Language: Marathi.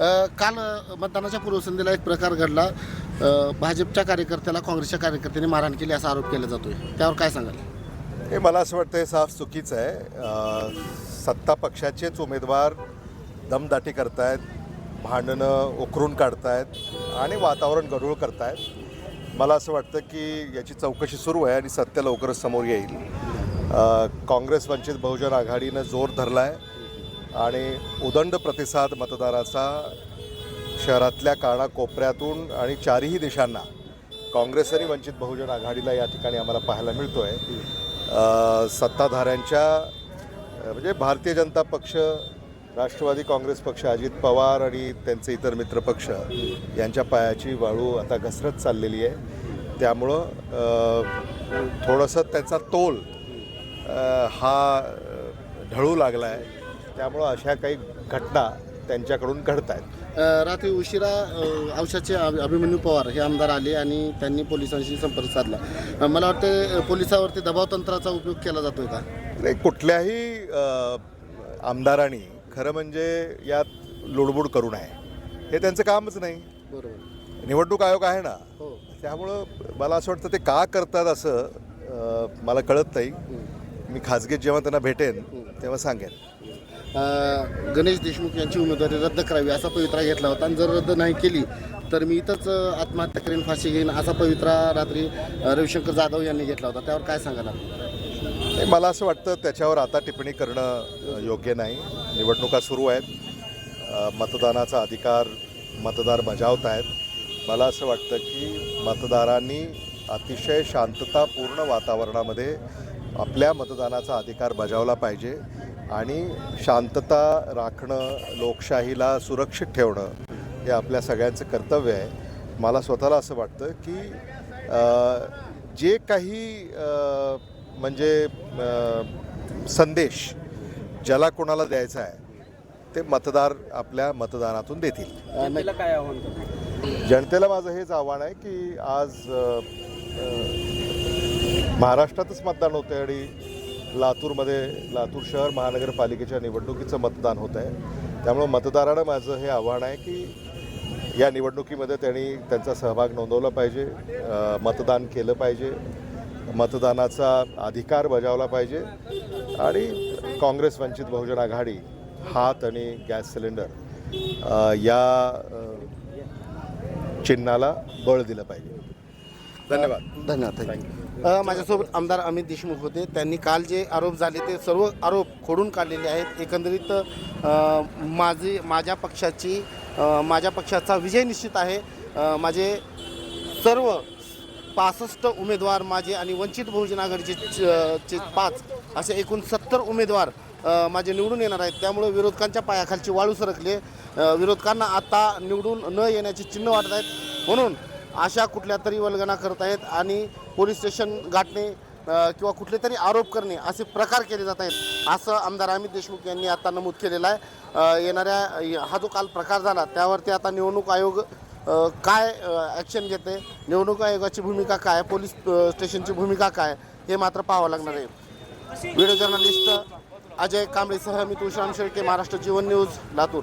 काल मतदानाच्या पूर्वसंध्येला एक प्रकार घडला. भाजपच्या कार्यकर्त्याला काँग्रेसच्या कार्यकर्त्यांनी मारहाण केली असा आरोप केला जातोय. त्यावर काय सांगाल? हे मला असं वाटतं हे साफ चुकीचं आहे. सत्ता पक्षाचेच उमेदवार दमदाटी करतायत भांडणं उकरून काढतायत आणि वातावरण गढूळ करतायत. मला असं वाटतं की याची चौकशी सुरू आहे आणि सत्य लवकरच समोर येईल. काँग्रेस वंचित बहुजन आघाडीनं जोर धरला आहे आणि उदंड प्रतिसाद मतदाराचा शहरातल्या कानाकोपऱ्यातून आणि चारही दिशांना. काँग्रेस आणि वंचित बहुजन आघाडीला या ठिकाणी आम्हाला पाहायला मिळतो आहे सत्ताधाऱ्यांच्या म्हणजे भारतीय जनता पक्ष राष्ट्रवादी काँग्रेस पक्ष अजित पवार आणि त्यांचे इतर मित्रपक्ष यांच्या पायाची वाळू आता घसरत चाललेली आहे. त्यामुळं थोडंसं त्याचा तोल हा ढळू लागला आहे त्यामुळं अशा काही घटना त्यांच्याकडून घडत आहेत रात्री उशिरा औषधाचे अभि- अभिमन्यू पवार हे आमदार आले आणि त्यांनी पोलिसांशी संपर्क साधला. मला वाटतं पोलिसावरती दबाव तंत्राचा उपयोग केला जातोय का? नाही कुठल्याही आमदारांनी खरं म्हणजे यात लुडबुड करू नये. हे त्यांचं कामच नाही. बरोबर. निवडणूक आयोग आहे ना. हो. त्यामुळं मला असं वाटतं ते का करतात असं मला कळत नाही. मी खाजगीत जेव्हा त्यांना भेटेन तेव्हा सांगेन. गणेश देशमुख यांची उमेदवारी रद्द करावी असा पवित्रा घेतला होता. आणि जर रद्द नाही केली तर मी इथंच आत्महत्या करेन फाशी घेईन असा पवित्रा रात्री रविशंकर जाधव यांनी घेतला होता. त्यावर काय सांगायला नाही, मला असं वाटतं त्याच्यावर आता टिप्पणी करणं योग्य नाही. निवडणुका सुरू आहेत. मतदानाचा अधिकार मतदार बजावत आहेत मला असं वाटतं की मतदारांनी अतिशय शांततापूर्ण वातावरणामध्ये आपल्या मतदानाचा अधिकार बजावला पाहिजे. आणि शांतता राखणं लोकशाहीला सुरक्षित ठेवणं हे आपल्या सगळ्यांचं कर्तव्य आहे मला स्वतःला असं वाटतं की जे काही म्हणजे संदेश ज्याला कोणाला द्यायचा आहे ते मतदार आपल्या मतदानातून देतील. काय आव्हान जनतेला माझं हेच आव्हान आहे की आज महाराष्ट्रातच मतदान होतं आणि लातूरमध्ये लातूर शहर महानगरपालिकेच्या निवडणुकीचं मतदान होत आहे. त्यामुळं मतदारांना माझं हे आव्हान आहे की या निवडणुकीमध्ये त्यांनी त्यांचा सहभाग नोंदवला पाहिजे मतदान केलं पाहिजे मतदानाचा अधिकार बजावला पाहिजे आणि काँग्रेस वंचित बहुजन आघाडी हात आणि गॅस सिलेंडर या चिन्हाला बळ दिलं पाहिजे. धन्यवाद. धन्यवाद थँक्यू माझ्यासोबत आमदार अमित देशमुख होते. त्यांनी काल जे आरोप झाले ते सर्व आरोप खोडून काढलेले आहेत. एकंदरीत माझी माझ्या पक्षाची माझ्या पक्षाचा विजय निश्चित आहे. माझे सर्व पासष्ट उमेदवार माझे आणि वंचित बहुजन आघाडीचे पाच असे एकूण सत्तर उमेदवार माझे निवडून येणार आहेत. त्यामुळे विरोधकांच्या पायाखालची वाळू सरकले. विरोधकांना आता निवडून न येण्याचे चिन्ह वाटत आहेत. म्हणून अशा कुठल्या तरी वल्गना करत आहेत आणि पोलीस स्टेशन गाठणे किंवा कुठले तरी आरोप करणे असे प्रकार केले जात आहेत असं आमदार अमित देशमुख यांनी आता नमूद केलेलं आहे. येणाऱ्या हा जो काल प्रकार झाला त्यावरती आता निवडणूक आयोग काय ॲक्शन घेते निवडणूक आयोगाची भूमिका काय? पोलीस स्टेशनची भूमिका काय? हे मात्र पाहावं लागणार आहे. व्हिडिओ जर्नलिस्ट अजय कांबळेसह मी तुळशीराम शेळके महाराष्ट्र जीवन न्यूज लातूर.